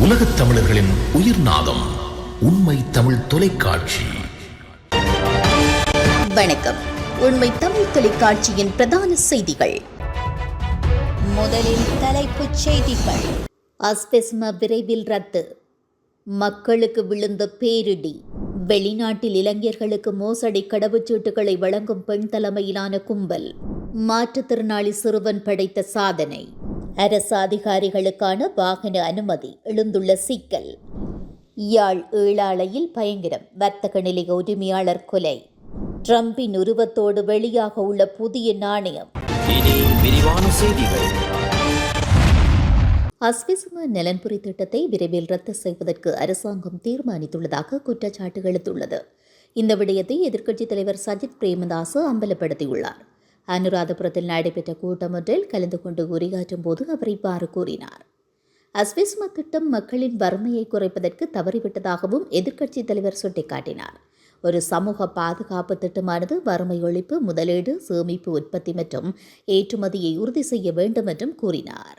உலகத் தமிழர்களின் உயிர் நாதம் உண்மை தமிழ் தொலைக்காட்சி. வணக்கம். உண்மை தமிழ் தொலைக்காட்சியின் பிரதான செய்திகள். முதலில் தலைப்புச் செய்திகள். அஸ்பெஸ்மா விரைவில் ரத்து. மக்களுக்கு விழுந்த பேரிடி. வெளிநாட்டில் இளைஞர்களுக்கு மோசடி கடவுச்சீட்டுகளை வழங்கும் பெண் தலைமையிலான கும்பல். மாற்றுத்திறனாளி சிறுவன் படைத்த சாதனை. அரசு அதிகாரிகளுக்கான வாகன அனுமதி எழுந்துள்ள சிக்கல். யாழ் ஏழாலையில் பயங்கரம் வர்த்தக நிலைய உரிமையாளர் கொலை. ட்ரம்பின் உருவத்தோடு வெளியாக உள்ள புதிய நாணயம். அஸ்விசும நலன்புரி திட்டத்தை விரைவில் ரத்து செய்வதற்கு அரசாங்கம் தீர்மானித்துள்ளதாக குற்றச்சாட்டு எழுத்துள்ளது இந்த விடயத்தை எதிர்க்கட்சித் தலைவர் சஜித் பிரேமதாச அம்பலப்படுத்தியுள்ளார். அனுராதபுரத்தில் நடைபெற்ற கூட்டம் ஒன்றில் கலந்து கொண்டு உரையாற்றும் போது அவர் இவ்வாறு கூறினார். அஸ்விஸ்ம திட்டம் மக்களின் வறுமையை குறைப்பதற்கு தவறிவிட்டதாகவும் எதிர்க்கட்சித் தலைவர் சுட்டிக்காட்டினார். ஒரு சமூக பாதுகாப்பு திட்டமானது வறுமை ஒழிப்பு முதலீடு சேமிப்பு உற்பத்தி மற்றும் ஏற்றுமதியை உறுதி செய்ய வேண்டும் என்றும் கூறினார்.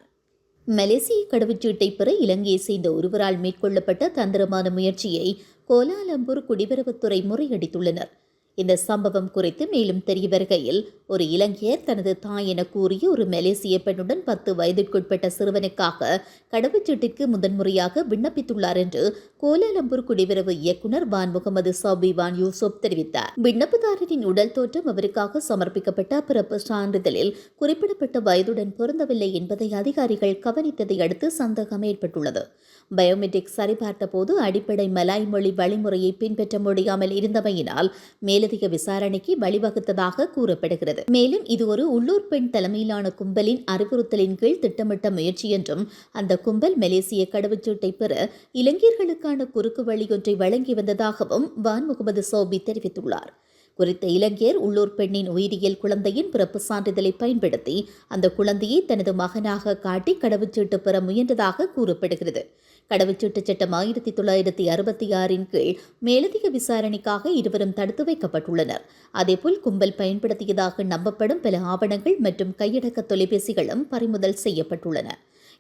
மலேசிய கடவுச்சீட்டை பெற இலங்கையை சேர்ந்த ஒருவரால் மேற்கொள்ளப்பட்ட தந்திரமான முயற்சியை கோலாலம்பூர் குடிவரவுத்துறை முறையடித்துள்ளனர். இந்த சம்பவம் குறித்து மேலும் தெரிய வருகையில் ஒரு இலங்கையர் தனது தாய் என கூறிய ஒரு மலேசிய பெண்ணுடன் பத்து வயதிற்குட்பட்ட சிறுவனுக்காக கடவுச்சீட்டுக்கு முதன்முறையாக விண்ணப்பித்துள்ளார் என்று கோலாலம்பூர் குடிவரவு இயக்குனர் வான் முகமது சௌபி வான் யூசுப் தெரிவித்தார். விண்ணப்பதாரரின் உடல் தோற்றம் அவருக்காக சமர்ப்பிக்கப்பட்ட பிறப்பு சான்றிதழில் குறிப்பிடப்பட்ட வயதுடன் பொருந்தவில்லை என்பதை அதிகாரிகள் கவனித்ததை அடுத்து சந்தேகம் ஏற்பட்டுள்ளது. பயோமெட்ரிக் சரிபார்த்த போது அடிப்படை மலாய் மொழி வழிமுறையை பின்பற்ற முடியாமல் இருந்தமையினால் மேலதிக விசாரணைக்கு வழிவகுத்ததாக கூறப்படுகிறது. மேலும் இது ஒரு உள்ளூர் பெண் தலைமையிலான கும்பலின் அறிவுறுத்தலின் கீழ் திட்டமிட்ட முயற்சி என்றும் அந்த கும்பல் மலேசிய கடவுச்சீட்டை பெற இளைஞர்களுக்கான குறுக்கு வழி ஒன்றை வழங்கி வந்ததாகவும் வான் முகமது சோபி தெரிவித்துள்ளார். குறித்த இளைஞர் உள்ளூர் பெண்ணின் உயிரியல் குழந்தையின் பிறப்பு சான்றிதழை பயன்படுத்தி அந்த குழந்தையை தனது மகனாக காட்டி கடவுச்சீட்டு பெற முயன்றதாக கூறப்படுகிறது. கடவுச்சீட்டு சட்டம் ஆயிரத்தி தொள்ளாயிரத்தி அறுபத்தி ஆறின் கீழ் மேலதிக விசாரணைக்காக இருவரும் தடுத்து வைக்கப்பட்டுள்ளனர். அதேபோல் கும்பல் பயன்படுத்தியதாக நம்பப்படும் பல ஆவணங்கள் மற்றும் கையடக்க தொலைபேசிகளும் பறிமுதல் செய்யப்பட்டுள்ளன.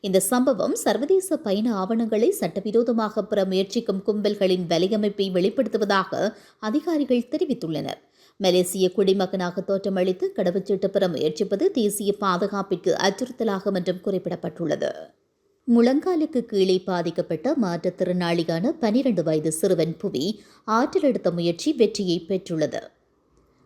இந்த சம்பவம் சர்வதேச பயண ஆவணங்களை சட்டவிரோதமாக பெற முயற்சிக்கும் கும்பல்களின் வலையமைப்பை வெளிப்படுத்துவதாக அதிகாரிகள் தெரிவித்துள்ளனர். மலேசிய குடிமகனாக தோற்றமளித்து கடவுச்சீட்டு பெற முயற்சிப்பது தேசிய பாதுகாப்பிற்கு அச்சுறுத்தலாகும் என்றும் குறிப்பிடப்பட்டுள்ளது. முழங்காலுக்கு கீழே பாதிக்கப்பட்ட மாற்றுத்திறனாளியான பனிரெண்டு வயது சிறுவன் புவி ஆற்றல் எடுத்த முயற்சி வெற்றியை பெற்றுள்ளது.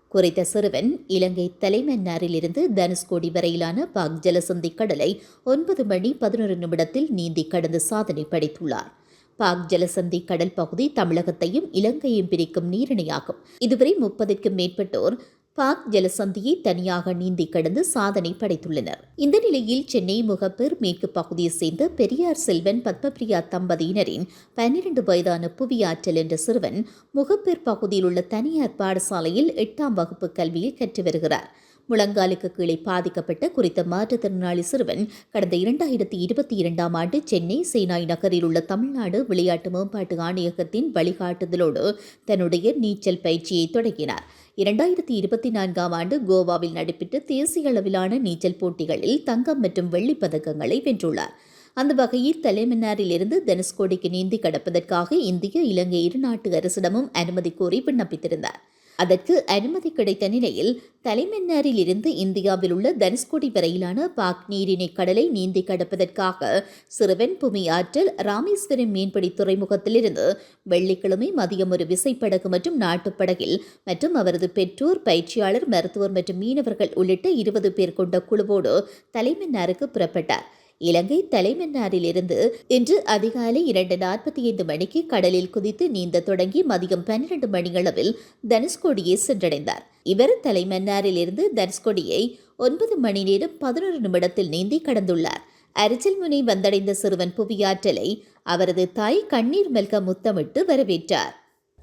குறித்த சிறுவன் இலங்கை தலைமன்னாரிலிருந்து தனுஷ்கோடி வரையிலான பாக் ஜலசந்தி கடலை ஒன்பது மணி பதினொரு நிமிடத்தில் நீந்தி கடந்து சாதனை படைத்துள்ளார். பாக் ஜலசந்தி கடல் பகுதி தமிழகத்தையும் இலங்கையும் பிரிக்கும் நீரிணையாகும். இதுவரை முப்பதுக்கும் மேற்பட்டோர் பாக் ஜலசந்தியை தனியாக நீந்தி கடந்து சாதனை படைத்துள்ளனர். இந்த நிலையில் சென்னை முகப்பேர் மேற்கு பகுதியை சேர்ந்த பெரியார் செல்வன் பத்மபிரியா தம்பதியினரின் பன்னிரண்டு வயதான புவியாற்றல் என்ற சிறுவன் முகப்பேர் பகுதியில் உள்ள தனியார் பாடசாலையில் எட்டாம் வகுப்பு கல்வியை கற்று வருகிறார். முழங்காலுக்கு கீழே பாதிக்கப்பட்ட குறித்த மாற்றுத்திறனாளி சிறுவன் கடந்த இரண்டாயிரத்தி இருபத்தி இரண்டாம் ஆண்டு சென்னை சேனாய் நகரில் உள்ள தமிழ்நாடு விளையாட்டு மேம்பாட்டு ஆணையகத்தின் வழிகாட்டுதலோடு தன்னுடைய நீச்சல் பயிற்சியை தொடங்கினார். இரண்டாயிரத்தி இருபத்தி நான்காம் ஆண்டு கோவாவில் நடைபெற்ற தேசிய அளவிலான நீச்சல் போட்டிகளில் தங்கம் மற்றும் வெள்ளிப் பதக்கங்களை வென்றுள்ளார். அந்த வகையில் தலைமன்னாரிலிருந்து தனுஷ்கோடிக்கு நீந்தி கடப்பதற்காக இந்திய இலங்கை இரு நாட்டு அரசிடமும் அனுமதி கோரி விண்ணப்பித்திருந்தார். அதற்கு அனுமதி கிடைத்த நிலையில் தலைமன்னாரில் இருந்து இந்தியாவில் உள்ள தனுஷ்கோடி வரையிலான பாக் நீரிணை கடலை நீந்தி கடப்பதற்காக சிறுவன் புமி ஆற்றல் ராமேஸ்வரம் மீன்பிடி துறைமுகத்திலிருந்து வெள்ளிக்கிழமை மதியம் ஒரு விசைப்படகு மற்றும் நாட்டுப்படகில் மற்றும் அவரது பெற்றோர் பயிற்சியாளர் மருத்துவர் மற்றும் மீனவர்கள் உள்ளிட்ட இருபது பேர் கொண்ட குழுவோடு தலைமன்னாருக்கு புறப்பட்டார். இலங்கை தலைமன்னாரிலிருந்து இன்று அதிகாலை இரண்டு நாற்பத்தி ஐந்து மணிக்கு கடலில் குதித்து நீந்த தொடங்கி மதியம் பன்னிரண்டு மணியளவில் தனுஷ்கோடியை சென்றடைந்தார். இவர் தலைமன்னாரிலிருந்து தனுஷ்கோடியை ஒன்பது மணி நேரம் பதினொரு நிமிடத்தில் நீந்தி கடந்துள்ளார். அரிச்சல் முனை வந்தடைந்த சிறுவன் புவியாற்றலை அவரது தாய் கண்ணீர் மெல்க முத்தமிட்டு வரவேற்றார்.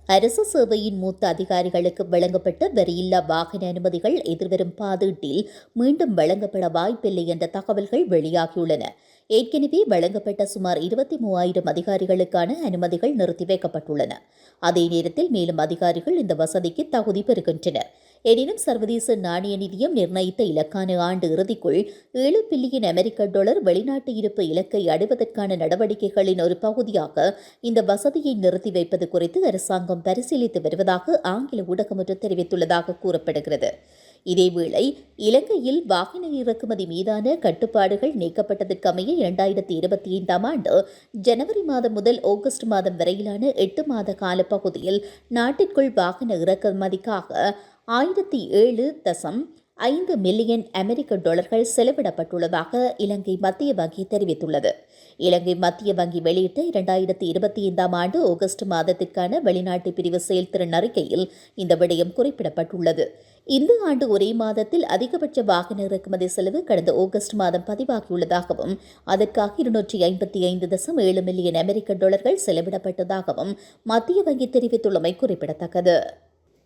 அரசு சேவையின் மூத்த அதிகாரிகளுக்கு வழங்கப்பட்ட வரியில்லா வாகன அனுமதிகள் எதிர்வரும் பாதீட்டில் மீண்டும் வழங்கப்பட வாய்ப்பில்லை என்ற தகவல்கள் வெளியாகியுள்ளன. ஏற்கனவே வழங்கப்பட்ட சுமார் இருபத்தி மூவாயிரம் அதிகாரிகளுக்கான அனுமதிகள் நிறுத்தி வைக்கப்பட்டுள்ளன. அதே நேரத்தில் மேலும் அதிகாரிகள் இந்த வசதிக்கு தகுதி பெறுகின்றனர். எனினும் சர்வதேச நாணய நிதியம் நிர்ணயித்த இலக்கான ஆண்டு இறுதிக்குள் ஏழு பில்லியன் அமெரிக்க டாலர் வெளிநாட்டு இருப்பு இலக்கை அடைவதற்கான நடவடிக்கைகளின் ஒரு பகுதியாக இந்த வசதியை நிறுத்தி வைப்பது குறித்து அரசாங்கம் பரிசீலித்து வருவதாக ஆங்கில ஊடகம் ஒன்று தெரிவித்துள்ளதாக கூறப்படுகிறது. இதேவேளை இலங்கையில் வாகன இறக்குமதி மீதான கட்டுப்பாடுகள் நீக்கப்பட்டதற்கமைய இரண்டாயிரத்தி இருபத்தி ஐந்தாம் ஆண்டு ஜனவரி மாதம் முதல் ஆகஸ்ட் மாதம் வரையிலான எட்டு மாத கால பகுதியில் நாட்டிற்குள் வாகன இறக்குமதிக்காக ஆயிரத்தி ஏழு தசம் ஐந்து மில்லியன் அமெரிக்க டாலர்கள் செலவிடப்பட்டுள்ளதாக இலங்கை மத்திய வங்கி தெரிவித்துள்ளது. இலங்கை மத்திய வங்கி வெளியிட்ட இரண்டாயிரத்தி இருபத்தி ஐந்தாம் ஆண்டு ஆகஸ்ட் மாதத்திற்கான வெளிநாட்டு பிரிவு செயல்திறன் அறிக்கையில் இந்த விடயம் குறிப்பிடப்பட்டுள்ளது. இந்த ஆண்டு ஒரே மாதத்தில் அதிகபட்ச வாகன இறக்குமதி செலவு கடந்த ஆகஸ்ட் மாதம் பதிவாகியுள்ளதாகவும் அதற்காக இருநூற்றி ஐம்பத்தி ஐந்து தசம் ஏழு மில்லியன் அமெரிக்க டாலர்கள் செலவிடப்பட்டதாகவும் மத்திய வங்கி தெரிவித்துள்ளமை குறிப்பிடத்தக்கது.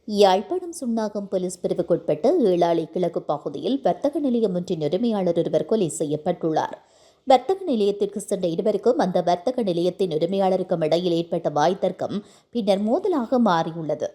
யாழ்ப்பாணம் சுண்ணாகம் போலீஸ் பிரிவுக்குட்பட்ட ஏழாளி கிழக்கு பகுதியில் வர்த்தக நிலையம் ஒன்றின் உரிமையாளர் ஒருவர் கொலை செய்யப்பட்டுள்ளார். வர்த்தக நிலையத்திற்கு சென்ற இருவருக்கும் அந்த வர்த்தக நிலையத்தின் உரிமையாளருக்கும் இடையில் ஏற்பட்ட வாய் தர்க்கம் பின்னர் மோதலாக மாறியுள்ளது.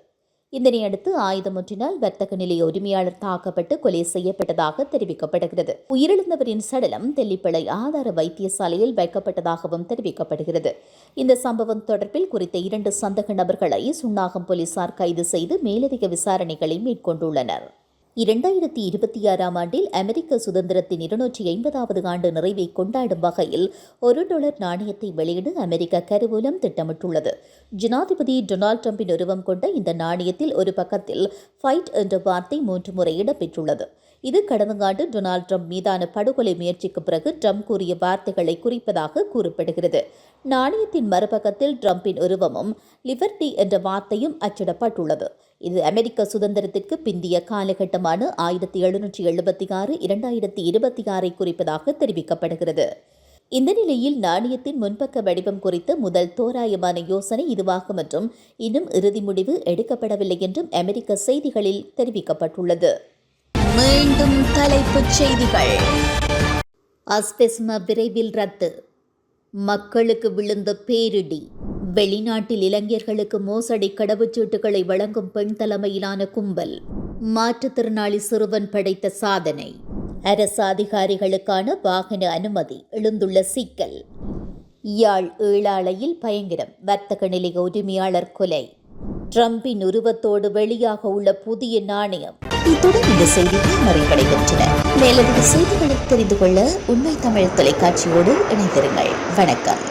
இதனையடுத்து ஆயுதம் ஒன்றினால் வர்த்தக நிலைய உரிமையாளர் தாக்கப்பட்டு கொலை செய்யப்பட்டதாக தெரிவிக்கப்படுகிறது. உயிரிழந்தவரின் சடலம் தெல்லிப்பளை ஆதார வைத்தியசாலையில் வைக்கப்பட்டதாகவும் தெரிவிக்கப்படுகிறது. இந்த சம்பவம் தொடர்பில் குறித்த இரண்டு சந்தக நபர்களை சுன்னாகம் போலீசார் கைது செய்து மேலதிக விசாரணைகளை மேற்கொண்டுள்ளனர். இரண்டாயிரத்தி இருபத்தி ஆறாம் ஆண்டில் அமெரிக்க சுதந்திரத்தின் இருநூற்றி ஐம்பதாவது ஆண்டு நிறைவை கொண்டாடும் வகையில் ஒரு டாலர் நாணயத்தை வெளியிட அமெரிக்க கருவூலம் திட்டமிட்டுள்ளது. ஜனாதிபதி டொனால்ட் டிரம்பின் உருவம் கொண்ட இந்த நாணயத்தில் ஒரு பக்கத்தில் ஃபைட் என்ற வார்த்தை மூன்று முறை இடம்பெற்றுள்ளது. இது கடந்த ஆண்டு டொனால்ட் ட்ரம்ப் மீதான படுகொலை முயற்சிக்கு பிறகு ட்ரம்ப் கூறிய வார்த்தைகளை குறிப்பதாக கூறப்படுகிறது. நாணயத்தின் மறுபக்கத்தில் ட்ரம்பின் உருவமும் லிபர்டி என்ற வார்த்தையும் அச்சிடப்பட்டுள்ளது. இது அமெரிக்க சுதந்திரத்திற்கு பிந்திய காலகட்டமான ஆயிரத்தி எழுநூற்றி எழுபத்தி ஆறு இரண்டாயிரத்தி இருபத்தி ஆறை குறிப்பதாக தெரிவிக்கப்படுகிறது. இந்த நிலையில் நாணயத்தின் முன்பக்க வடிவம் குறித்த முதல் தோராயமான யோசனை இதுவாகும் என்றும் இன்னும் இறுதி முடிவு எடுக்கப்படவில்லை என்றும் அமெரிக்க செய்திகளில் தெரிவிக்கப்பட்டுள்ளது. மீண்டும் தலைப்புச் செய்திகள். அஸ்பெஸ்ம விரைவில் ரத்து. மக்களுக்கு விழுந்த பேரிடி. வெளிநாட்டில் இளைஞர்களுக்கு மோசடி கடவுச்சீட்டுகளை வழங்கும் பெண் தலைமையிலான கும்பல். மாற்றுத்திறனாளி சிறுவன் படைத்த சாதனை. அரசு அதிகாரிகளுக்கான வாகன அனுமதி எழுந்துள்ள சிக்கல். யாழ் ஏழாலையில் பயங்கரம் வர்த்தக நிலைய உரிமையாளர் கொலை. ட்ரம்பின் உருவத்தோடு வெளியாக உள்ள புதிய நாணயம். இத்துடன் இந்த செய்திகள் நிறைவடைகின்றன. மேலதிக செய்திகளை தெரிந்து கொள்ள உண்மை தமிழ் தொலைக்காட்சியோடு இணைந்திருங்கள். வணக்கம்.